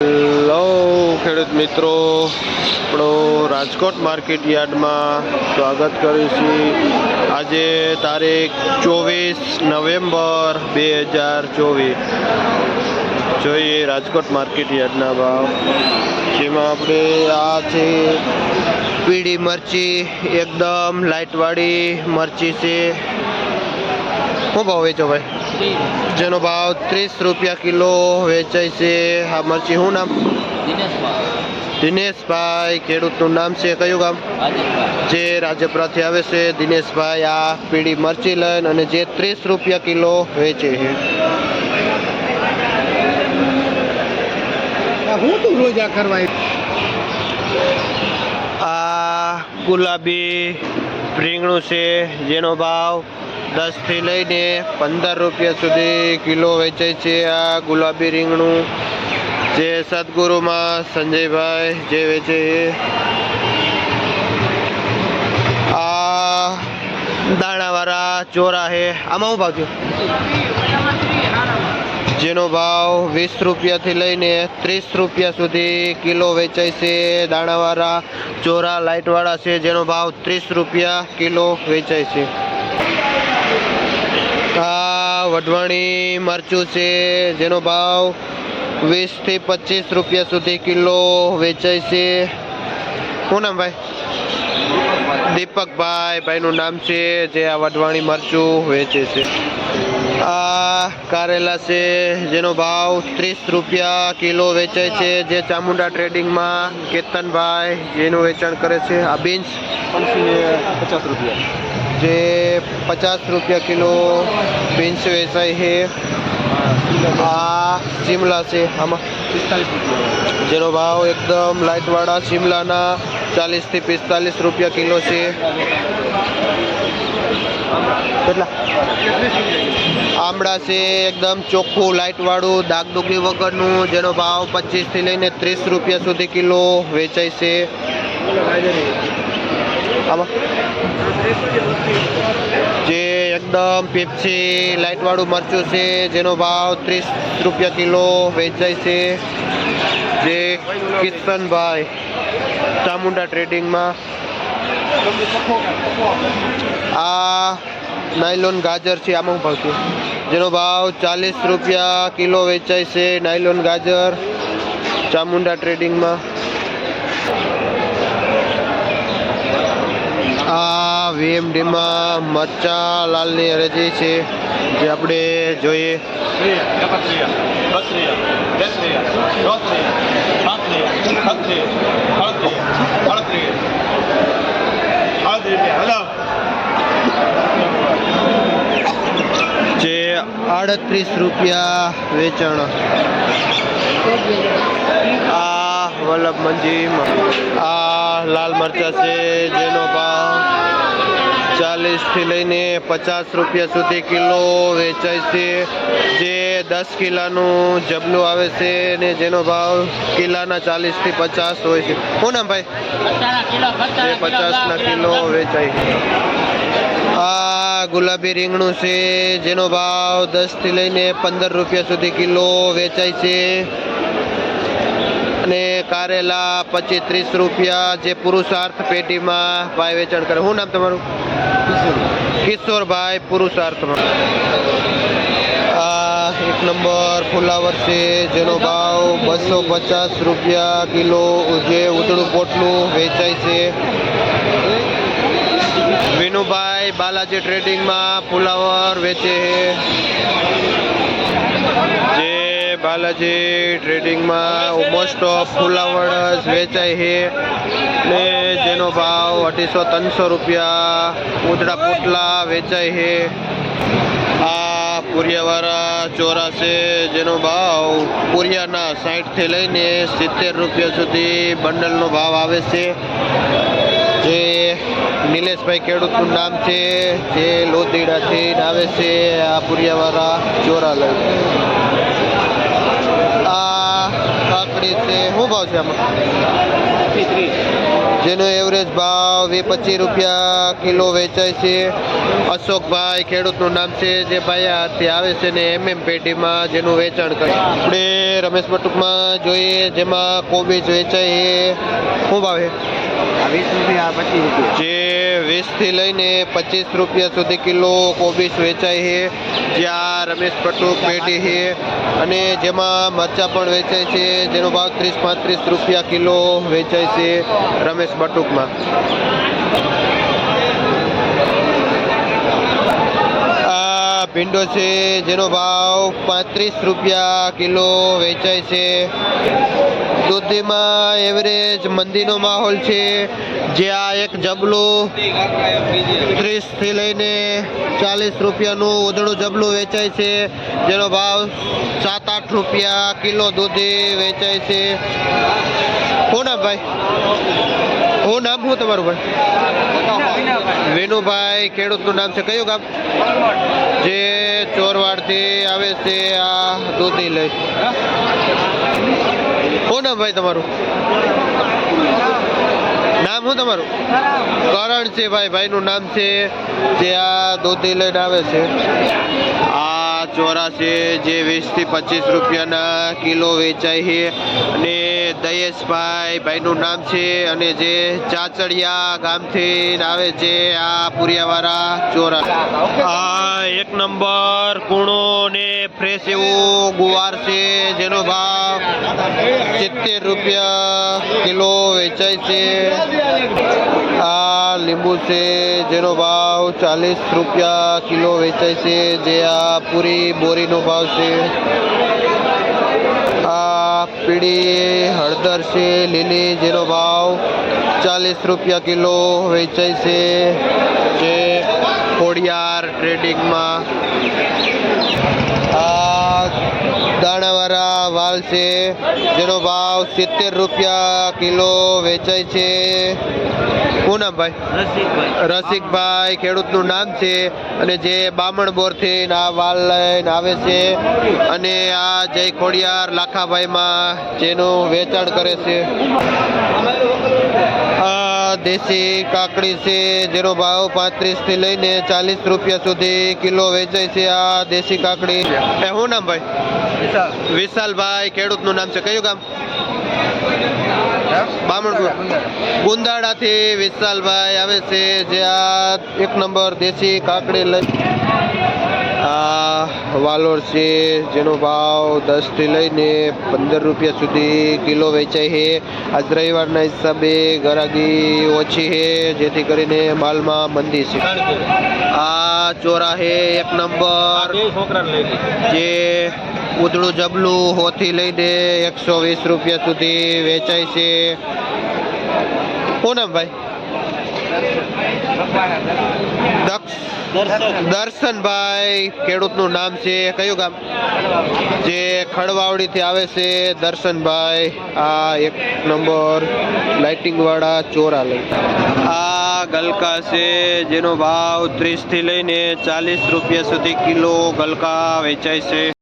Hello ખેડૂત મિત્રો, આપણો રાજકોટ માર્કેટ યાર્ડમાં સ્વાગત કરીએ છીએ આજે તારીખ ચોવીસ નવેમ્બર બે હજાર ચોવીસ. જોઈએ રાજકોટ માર્કેટ યાર્ડના ભાવ. જેમાં આપણે આ છે પીળી મરચી, એકદમ લાઇટવાળી મરચી છે. શું ભાવ વેચો ભાઈ? જેનો ભાવ ત્રીસ રૂપિયા કિલો વેચાય છે. આ મરચી શું નામ? દિનેશભાઈ. ખેડૂતનું નામ છે કયું ગામ? જે રાજપરાથી આવે છે. દિનેશભાઈ આ પીળી મરચી લઈને અને જે ત્રીસ રૂપિયા કિલો વેચે છે. હું તું રોજા કરવા આ ગુલાબી રીંગણું છે જેનો ભાવ દસથી લઈને પંદર રૂપિયા સુધી કિલો વેચાય છે આ ગુલાબી રીંગણું. જે સદગુરુમાં સંજયભાઈ જે વેચે આ દાણાવાળા ચોરા છે. આમાં શું ભાવ જેનો ભાવ વીસ રૂપિયાથી લઈને ત્રીસ રૂપિયા સુધી કિલો વેચાય છે. દાણાવાળા ચોરા લાઇટવાળા છે, જેનો ભાવ ત્રીસ રૂપિયા કિલો વેચાય છે. વઢવાણી મરચું છે, જેનો ભાવ વીસથી પચીસ રૂપિયા સુધી કિલો વેચાય છે. શું નામ ભાઈ? દીપકભાઈ, ભાઈનું નામ છે, જે આ વઢવાણી મરચું વેચે છે. આ કારેલા છે, જેનો ભાવ ત્રીસ રૂપિયા કિલો વેચાય છે, જે ચામુંડા ટ્રેડિંગમાં કેતનભાઈ જેનું વેચાણ કરે છે. આ બીન્સ પચાસ રૂપિયા. જે પચાસ રૂપિયા કિલો બીન્સ વેચાય છે. આ શિમલા છે આમાં. પિસ્તાલીસ જેનો ભાવ એકદમ લાઇટવાળા શિમલાના ચાલીસથી પિસ્તાલીસ રૂપિયા કિલો છે. કેટલા? આમળા છે એકદમ ચોખ્ખું લાઇટવાળું દાગદુગી વગરનું જેનો ભાવ પચીસથી લઈને ત્રીસ રૂપિયા સુધી કિલો વેચાય છે. આમાં જે એકદમ પેપ્સી, લાઇટવાળું મરચું છે, જેનો ભાવ ત્રીસ રૂપિયા કિલો વેચાય છે. જે કિશનભાઈ ચામુંડા ટ્રેડિંગમાં આ નાયલોન ગાજર છે, આમાં ભાવ છે જેનો ભાવ ચાલીસ રૂપિયા કિલો વેચાય છે, નાયલોન ગાજર ચામુંડા ટ્રેડિંગમાં આ વીએમડીમાં મરચા લાલની અરજી છે જે આપણે જોઈએ જે આડત્રીસ રૂપિયા વેચાણ આ વલ્લભ મંજીમાં આ લાલ મરચા છે જેનો ભાવ ચાલીસથી લઈને પચાસ રૂપિયા સુધી કિલો વેચાય છે. જે દસ કિલાનું જબલું આવે છે ને જેનો ભાવ કિલાના ચાલીસથી પચાસ હોય છે. શું નામ ભાઈ? પચાસના કિલો વેચાય છે. આ ગુલાબી રીંગણું છે જેનો ભાવ દસથી લઈને પંદર રૂપિયા સુધી કિલો વેચાય છે. કારેલા પચીસ ત્રીસ રૂપિયા જે પુરુષાર્થ પેટીમાં ભાઈ વેચાણ કરે. શું નામ તમારું? કિશોરભાઈ પુરુષાર્થમાં. આ એક નંબર ફુલાવર છે જેનો ભાવ બસો પચાસ રૂપિયા કિલો જે ઉતળું પોટલું વેચાય છે. વિનુભાઈ બાલાજી ટ્રેડિંગમાં ફુલાવર વેચે છે. જે બાલાજી ટ્રેડિંગમાં મોસ્ટ ઓફ ફુલાવડ વેચાય છે. ને જેનો ભાવ અઢીસો ત્રણસો રૂપિયા ઉધડા પોટલા વેચાય છે. આ પુરિયાવાળા ચોરા છે, જેનો ભાવ પુરિયાના સાઠથી લઈને સિત્તેર રૂપિયા સુધી બંડલનો ભાવ આવે છે. જે નિલેશભાઈ ખેડૂતનું નામ છે, જે લોધીડાથી આવે છે આ પુરિયાવાળા ચોરા લઈ કાકડી છે? શું ભાવ છે આમાં? જેનો એવરેજ ભાવ વી પચીસ રૂપિયા કિલો વેચાય છે. અશોકભાઈ ખેડૂતનું નામ છે જે ભાઈ હાથથી આવે છે ને એમએમ પેટીમાં જેનું વેચાણ કરે. આપણે રમેશ બટુકમાં જોઈએ જેમાં કોબીજ વેચાય છે. શું ભાવે વીસ રૂપિયા પચીસ રૂપિયા. જે વીસથી લઈને પચીસ રૂપિયા સુધી કિલો કોબીજ વેચાય છે. જ્યાં રમેશ પટુક પેટી છે. અને જેમાં મરચાં પણ વેચાય છે. જેનો ભાવ ત્રીસ પાંત્રીસ રૂપિયા કિલો વેચાય છે રમેશ બટુકમાં આ ભીંડો છે, જેનો ભાવ પાંત્રીસ રૂપિયા કિલો વેચાય છે. દૂધીમાં એવરેજ મંદીનો માહોલ છે. જ્યાં એક જબલું ત્રીસથી લઈને ચાલીસ રૂપિયાનું ઉધડું જબલું વેચાય છે. જેનો ભાવ સાત આઠ રૂપિયા કિલો દૂધી વેચાય છે. શું નામ ભાઈ? હું નામ શું તમારું ભાઈ? વિનુભાઈ, ખેડૂતનું નામ છે. કયું ગામ? જે ચોરવાડથી આવે છે આ દૂધી લઈ. શું નામ ભાઈ તમારું? નામ શું તમારું? કરણ છે ભાઈ, ભાઈનું નામ છે જે આ દૂધી લઈને આવે છે. આ ચોરા છે જે વીસથી પચીસ રૂપિયાના કિલો વેચાય છે. અને દયેશભાઈ ભાઈનું નામ છે અને જે ચાચડિયા ગામથી આવે છે આ પુરિયાવાળા ચોરા. આ એક નંબર કૂણો ને ફ્રેશ એવું ગુવાર છે જેનો ભાવ સિત્તેર રૂપિયા કિલો વેચાય છે આ લીંબુ છે જેનો ભાવ ચાલીસ રૂપિયા કિલો વેચાય છે જે આ પૂરી બોરીનો ભાવ છે આ પીળી હળદર છે લીલી જેનો ભાવ ચાલીસ રૂપિયા કિલો વેચાય છે જે ખોડિયાર ટ્રેડિંગમાં. આ દાણાવાળા વાલ છે જેનો ભાવ સિત્તેર રૂપિયા કિલો વેચાય છે. શું નામ ભાઈ? રસિકભાઈ. ખેડૂતનું નામ છે. અને જે બામણ બોરથી આ વાલ લઈને આવે છે. અને આ જય ખોડિયાર લાખાભાઈમાં જેનું વેચાણ કરે છે. દેશી કાકડી છે જેનો ભાવ પાંત્રીસથી લઈને ચાલીસ રૂપિયા સુધી કિલો વેચાય છે આ દેશી કાકડી. એ શું નામ ભાઈ? વિશાલભાઈ ખેડૂતનું નામ છે. કયું ગામ? બામણપુર. ગુંદાળાથી વિશાલભાઈ આવે છે જે આ એક નંબર દેશી કાકડી લઈ આ વાલોર છે જેનો ભાવ દસથી લઈને પંદર રૂપિયા સુધી કિલો વેચાય છે. આજ રવિવારના હિસાબે ગરાગી ઓછી છે જેથી કરીને માલમાં મંદી છે. આ ચોરા છે એક નંબર. જે ઉધડું જબલું હોથી લઈને એકસો વીસ રૂપિયા સુધી વેચાય છે. નામ ભાઈ? દક્ષ. દર્શનભાઈ ખેડૂતનું નામ છે. કયું ગામ? જે ખડવાવડીથી આવે છે. દર્શનભાઈ આ એક નંબર લાઇટિંગ વાળા ચોરા લઈ આ ગલકા છે જેનો ભાવ ત્રીસથી લઈને ચાલીસ રૂપિયા સુધી કિલો ગલકા વેચાય છે.